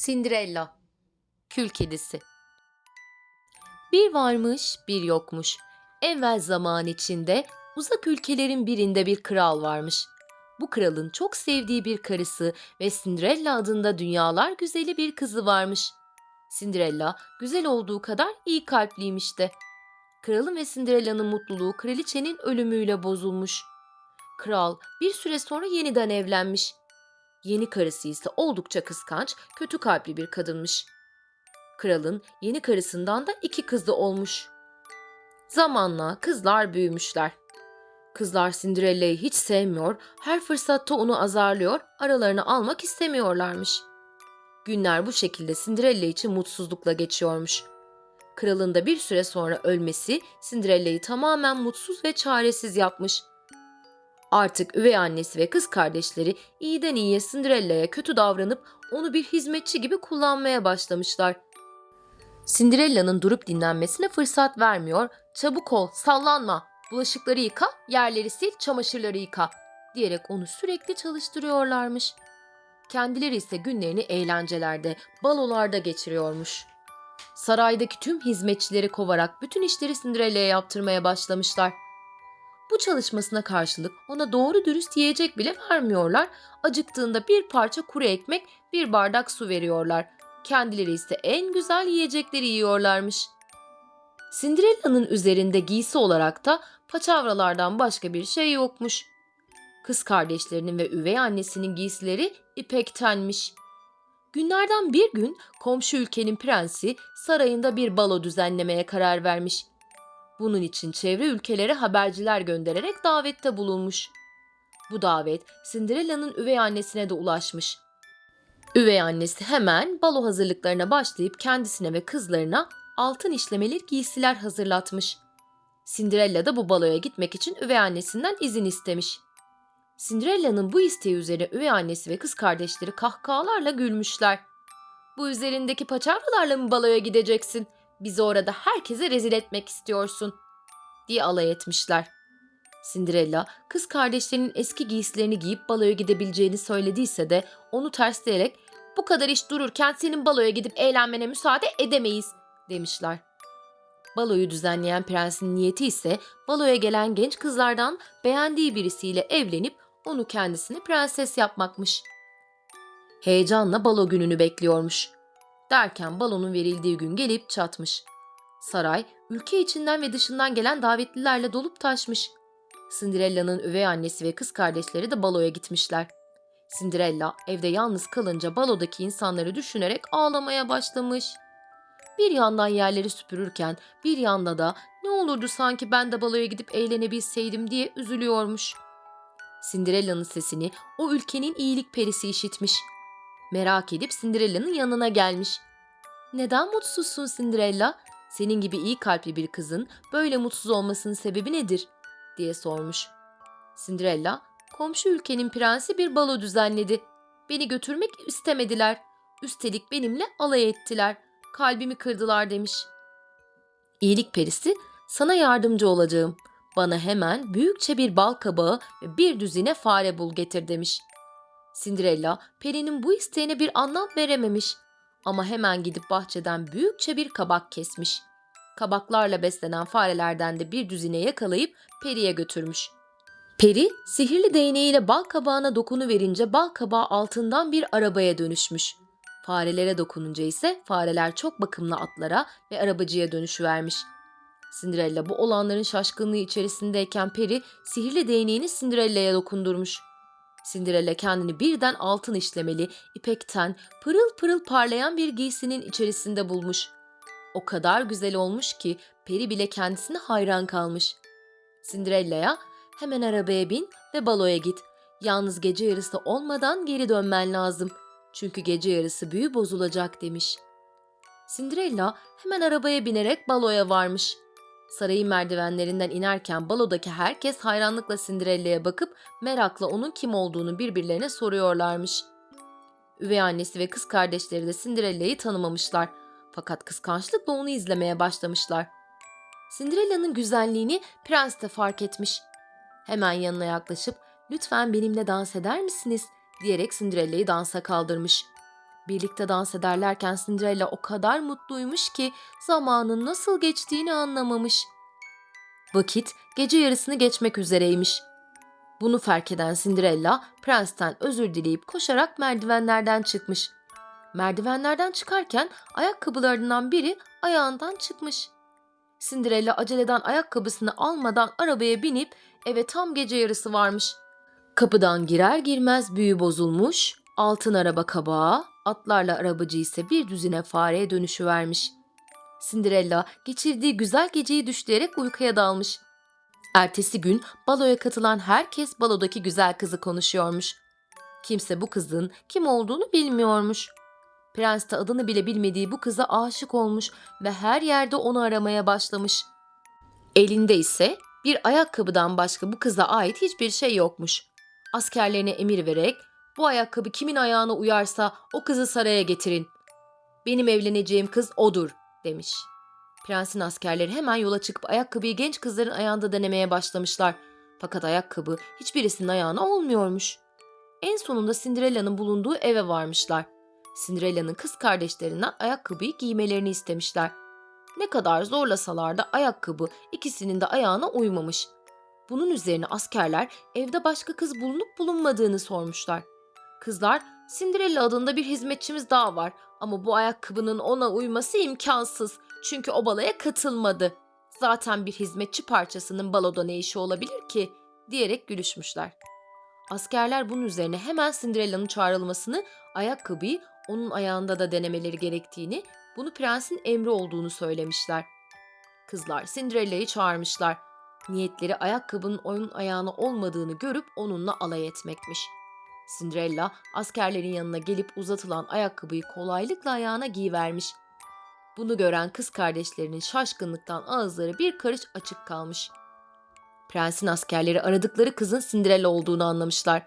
Cinderella Kül Kedisi Bir varmış bir yokmuş. Evvel zaman içinde uzak ülkelerin birinde bir kral varmış. Bu kralın çok sevdiği bir karısı ve Cinderella adında dünyalar güzeli bir kızı varmış. Cinderella güzel olduğu kadar iyi kalpliymiş de. Kralın ve Cinderella'nın mutluluğu kraliçenin ölümüyle bozulmuş. Kral bir süre sonra yeniden evlenmiş. Yeni karısı ise oldukça kıskanç, kötü kalpli bir kadınmış. Kralın yeni karısından da iki kızı olmuş. Zamanla kızlar büyümüşler. Kızlar Cinderella'yı hiç sevmiyor, her fırsatta onu azarlıyor, aralarını almak istemiyorlarmış. Günler bu şekilde Cinderella için mutsuzlukla geçiyormuş. Kralın da bir süre sonra ölmesi Cinderella'yı tamamen mutsuz ve çaresiz yapmış. Artık üvey annesi ve kız kardeşleri iyiden iyiye Cinderella'ya kötü davranıp onu bir hizmetçi gibi kullanmaya başlamışlar. Cinderella'nın durup dinlenmesine fırsat vermiyor, çabuk ol, sallanma, bulaşıkları yıka, yerleri sil, çamaşırları yıka diyerek onu sürekli çalıştırıyorlarmış. Kendileri ise günlerini eğlencelerde, balolarda geçiriyormuş. Saraydaki tüm hizmetçileri kovarak bütün işleri Cinderella'ya yaptırmaya başlamışlar. Bu çalışmasına karşılık ona doğru dürüst yiyecek bile vermiyorlar. Acıktığında bir parça kuru ekmek, bir bardak su veriyorlar. Kendileri ise en güzel yiyecekleri yiyorlarmış. Cinderella'nın üzerinde giysi olarak da paçavralardan başka bir şey yokmuş. Kız kardeşlerinin ve üvey annesinin giysileri ipektenmiş. Günlerden bir gün komşu ülkenin prensi sarayında bir balo düzenlemeye karar vermiş. Bunun için çevre ülkelere haberciler göndererek davette bulunmuş. Bu davet Cinderella'nın üvey annesine de ulaşmış. Üvey annesi hemen balo hazırlıklarına başlayıp kendisine ve kızlarına altın işlemeli giysiler hazırlatmış. Cinderella da bu baloya gitmek için üvey annesinden izin istemiş. Cinderella'nın bu isteği üzerine üvey annesi ve kız kardeşleri kahkahalarla gülmüşler. Bu üzerindeki paçavralarla mı baloya gideceksin? Bizi orada herkese rezil etmek istiyorsun." diye alay etmişler. Cinderella kız kardeşlerinin eski giysilerini giyip baloya gidebileceğini söylediyse de onu tersleyerek bu kadar iş dururken senin baloya gidip eğlenmene müsaade edemeyiz demişler. Baloyu düzenleyen prensin niyeti ise baloya gelen genç kızlardan beğendiği birisiyle evlenip onu kendisine prenses yapmakmış. Heyecanla balo gününü bekliyormuş. Derken balonun verildiği gün gelip çatmış. Saray, ülke içinden ve dışından gelen davetlilerle dolup taşmış. Cinderella'nın üvey annesi ve kız kardeşleri de baloya gitmişler. Cinderella evde yalnız kalınca balodaki insanları düşünerek ağlamaya başlamış. Bir yandan yerleri süpürürken bir yanda da ne olurdu sanki ben de baloya gidip eğlenebilseydim diye üzülüyormuş. Cinderella'nın sesini o ülkenin iyilik perisi işitmiş. Merak edip Cinderella'nın yanına gelmiş. Neden mutsuzsun Cinderella? Senin gibi iyi kalpli bir kızın böyle mutsuz olmasının sebebi nedir? diye sormuş. Cinderella, komşu ülkenin prensi bir balo düzenledi. Beni götürmek istemediler. Üstelik benimle alay ettiler. Kalbimi kırdılar demiş. İyilik perisi, sana yardımcı olacağım. Bana hemen büyükçe bir bal kabağı ve bir düzine fare bul getir demiş. Cinderella perinin bu isteğine bir anlam verememiş. Ama hemen gidip bahçeden büyükçe bir kabak kesmiş. Kabaklarla beslenen farelerden de bir düzine yakalayıp periye götürmüş. Peri sihirli değneğiyle bal kabağına dokunuverince bal kabağı altından bir arabaya dönüşmüş. Farelere dokununca ise fareler çok bakımlı atlara ve arabacıya dönüşüvermiş. Cinderella bu olanların şaşkınlığı içerisindeyken Peri sihirli değneğini Cinderella'ya dokundurmuş. Cinderella kendini birden altın işlemeli, ipekten, pırıl pırıl parlayan bir giysinin içerisinde bulmuş. O kadar güzel olmuş ki Peri bile kendisine hayran kalmış. Cinderella'ya hemen arabaya bin ve baloya git. Yalnız gece yarısı olmadan geri dönmen lazım. Çünkü gece yarısı büyü bozulacak demiş. Cinderella hemen arabaya binerek baloya varmış. Sarayın merdivenlerinden inerken balodaki herkes hayranlıkla Cinderella'ya bakıp merakla onun kim olduğunu birbirlerine soruyorlarmış. Üvey annesi ve kız kardeşleri de Cinderella'yı tanımamışlar. Fakat kıskançlıkla onu izlemeye başlamışlar. Cinderella'nın güzelliğini prens de fark etmiş. Hemen yanına yaklaşıp lütfen benimle dans eder misiniz diyerek Cinderella'yı dansa kaldırmış. Birlikte dans ederlerken Cinderella o kadar mutluymuş ki zamanın nasıl geçtiğini anlamamış. Vakit gece yarısını geçmek üzereymiş. Bunu fark eden Cinderella prensten özür dileyip koşarak merdivenlerden çıkmış. Merdivenlerden çıkarken ayakkabılarından biri ayağından çıkmış. Cinderella aceleden ayakkabısını almadan arabaya binip eve tam gece yarısı varmış. Kapıdan girer girmez büyü bozulmuş, altın araba kabağı, atlarla arabacı ise bir düzine fareye dönüşüvermiş. Cinderella geçirdiği güzel geceyi düşleyerek uykuya dalmış. Ertesi gün baloya katılan herkes balodaki güzel kızı konuşuyormuş. Kimse bu kızın kim olduğunu bilmiyormuş. Prens de adını bile bilmediği bu kıza aşık olmuş ve her yerde onu aramaya başlamış. Elinde ise bir ayakkabıdan başka bu kıza ait hiçbir şey yokmuş. Askerlerine emir vererek bu ayakkabı kimin ayağına uyarsa o kızı saraya getirin. Benim evleneceğim kız odur demiş. Prensin askerleri hemen yola çıkıp ayakkabıyı genç kızların ayağında denemeye başlamışlar. Fakat ayakkabı hiçbirisinin ayağına olmuyormuş. En sonunda Cinderella'nın bulunduğu eve varmışlar. Cinderella'nın kız kardeşlerinden ayakkabıyı giymelerini istemişler. Ne kadar zorlasalar da ayakkabı ikisinin de ayağına uymamış. Bunun üzerine askerler evde başka kız bulunup bulunmadığını sormuşlar. Kızlar, Cinderella adında bir hizmetçimiz daha var ama bu ayakkabının ona uyması imkansız çünkü o balaya katılmadı. Zaten bir hizmetçi parçasının baloda ne işi olabilir ki diyerek gülüşmüşler. Askerler bunun üzerine hemen Cinderella'nın çağrılmasını, ayakkabıyı onun ayağında da denemeleri gerektiğini, bunu prensin emri olduğunu söylemişler. Kızlar Cinderella'yı çağırmışlar. Niyetleri ayakkabının onun ayağına olmadığını görüp onunla alay etmekmiş. Cinderella askerlerin yanına gelip uzatılan ayakkabıyı kolaylıkla ayağına giyivermiş. Bunu gören kız kardeşlerinin şaşkınlıktan ağızları bir karış açık kalmış. Prensin askerleri aradıkları kızın Cinderella olduğunu anlamışlar.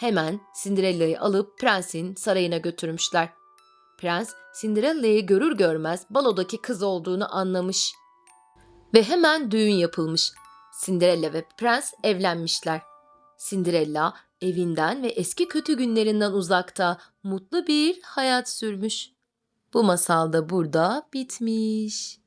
Hemen Cinderella'yı alıp prensin sarayına götürmüşler. Prens Cinderella'yı görür görmez balodaki kız olduğunu anlamış. Ve hemen düğün yapılmış. Cinderella ve prens evlenmişler. Cinderella evinden ve eski kötü günlerinden uzakta mutlu bir hayat sürmüş. Bu masal da burada bitmiş.